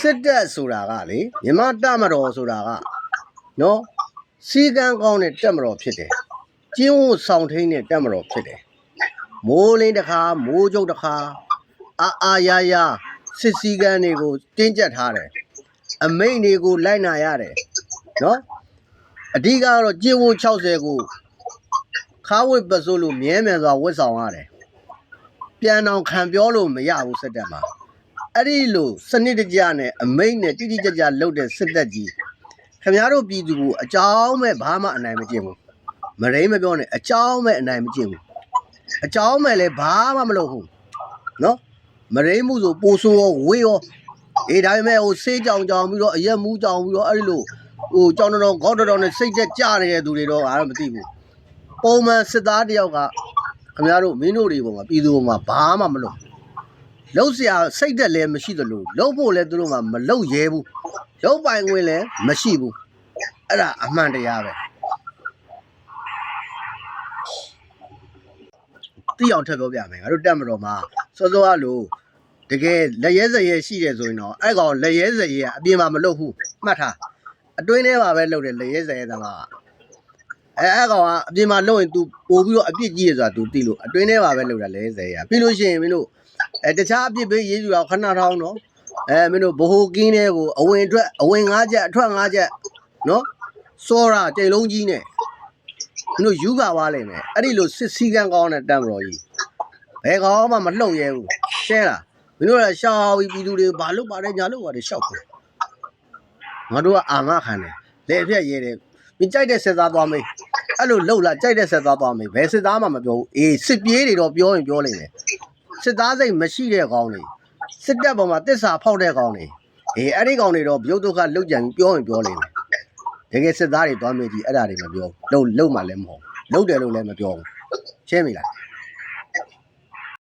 စစ်တပ်ဆိုတာကလေမြန်မာတပ်မတော်ဆိုတာကနော်စီကံကောင်းတဲ့တပ်မတော်ဖြစ်တယ်ကျင်းဝတ်ဆောင်ထိန်တဲ့တပ်မတော်ဖြစ်တယ်မိုးလင်းတစ်ခါမိုးကြုတ်တစ်ခါအာအာရရစစ်စည်းကမ်းတွေကိုတင်းကျပ်ထားတယ်အမိန့်တွေကိုလိုက်နာရတယ်နော်အဓိကကတော့ကျင်းဝတ်60ကိုခါဝတ်ပစိုးလို့မြဲမြံစွာဝတ်ဆောင်ရတယ်ပြန်အောင်ခံပြောလို့မရဘူးစစ်တပ်မှာ အဲ့ဒီလိုစနစ်တကျနဲ့အမိတ်နဲ့တိတိကျကျလုပ်တဲ့စစ်တပ်ကြီးခင်ဗျားတို့ပြည်သူကိုအကြောင်းမဲ့ဘာမှအနိုင်မကျင့်ဘူးမရိမ့်မပြောနဲ့အကြောင်းမဲ့အနိုင်မကျင့်ဘူးအကြောင်းမဲ့လည်းဘာမှမလုပ်ဘူးနော်မရိမ့်မှုဆိုပိုဆိုးရောဝေးရောအေးဒါပေမဲ့ဟိုဆေးကြောင်ကြောင်ပြီးတော့အရက်မူးကြောင်ပြီးတော့အဲ့ဒီလိုဟိုကြောင်တော်ခေါတော်တော်နဲ့စိတ်သက်ကြနေတဲ့သူတွေတော့အားတော့မသိဘူးပုံမှန်စစ်သားတယောက်ကခင်ဗျားတို့မင်းတို့တွေပုံမှာပြည်သူပုံမှာဘာမှမလုပ် လုံစရာစိတ်သက်လည်းမရှိသလိုလုံဖို့လည်းသူတို့မှမလုံရဲဘူးလုံပိုင်ခွင့်လည်းမရှိဘူးအဲ့ဒါအမှန်တရားပဲတိအောင်ထပ်ပြောပြမယ်ငါတို့တက်မတော်မှာစောစောအလိုတကယ်လက်ရဲစရဲရှိတယ်ဆိုရင်တော့အဲ့ကောင်လက်ရဲစရဲကအပြင်မှာမလုပ်ဘူးမှတ်ထားအတွင်းထဲမှာပဲလုပ်တယ်လက်ရဲစရဲသမားကအဲအဲ့ကောင်ကအပြင်မှာလုပ်ရင် तू ပို့ပြီးတော့အပြစ်ကြီးရဆိုတာ तू သိလို့အတွင်းထဲမှာပဲလုပ်တာလက်ရဲစရဲကပြီးလို့ရှိရင်မင်းတို့ အဲတခြားအပြစ်ပေးရေးယူတာခဏထောင်းနော်အဲမင်းတို့ဘိုးကင်းတဲ့ကိုအဝင်အတွက်အဝင်၅ချက်အထွက်၅ချက်နော်စောတာကြိမ်လုံးကြီးနဲ့မင်းတို့ယူကာသွားလိမ့်မယ်အဲ့ဒီလိုစစ်စည်းကမ်းကောင်းတဲ့တံမတော်ကြီးဘယ်ကောင်မှမလှုပ်ရဲဘူးရှင်းလားမင်းတို့ကရှောက်ပြီးပြည်သူတွေဘာလို့ပါတယ်ညာလို့ပါတယ်ရှောက်တယ်ငါတို့ကအာမခံတယ်လေဖြတ်ရဲတယ်မင်းကြိုက်တဲ့စစ်သားသွားမေးအဲ့လိုလှုပ်လာကြိုက်တဲ့စစ်သားသွားမေးဘယ်စစ်သားမှမပြောဘူးအေးစစ်ပြေးတွေတော့ပြောရင်ပြောလိမ့်မယ် စစ်သားစိတ်မရှိတဲ့ကောင်တွေစစ်တပ်ပေါ်မှာတစ္ဆာဖောက်တဲ့ကောင်တွေအေးအဲ့ဒီကောင်တွေတော့ပြုတ်ဒုက္ခလုတ်ကြံပြီးပြောရင်ပြောလိမ့်မယ်တကယ်စစ်သားတွေသွားမေးကြည့်အဲ့ဒါတွေမပြောလုံလုံမှလည်းမဟုတ်လုံတယ်လို့လည်းမပြောဘူးရှင်းပြီလား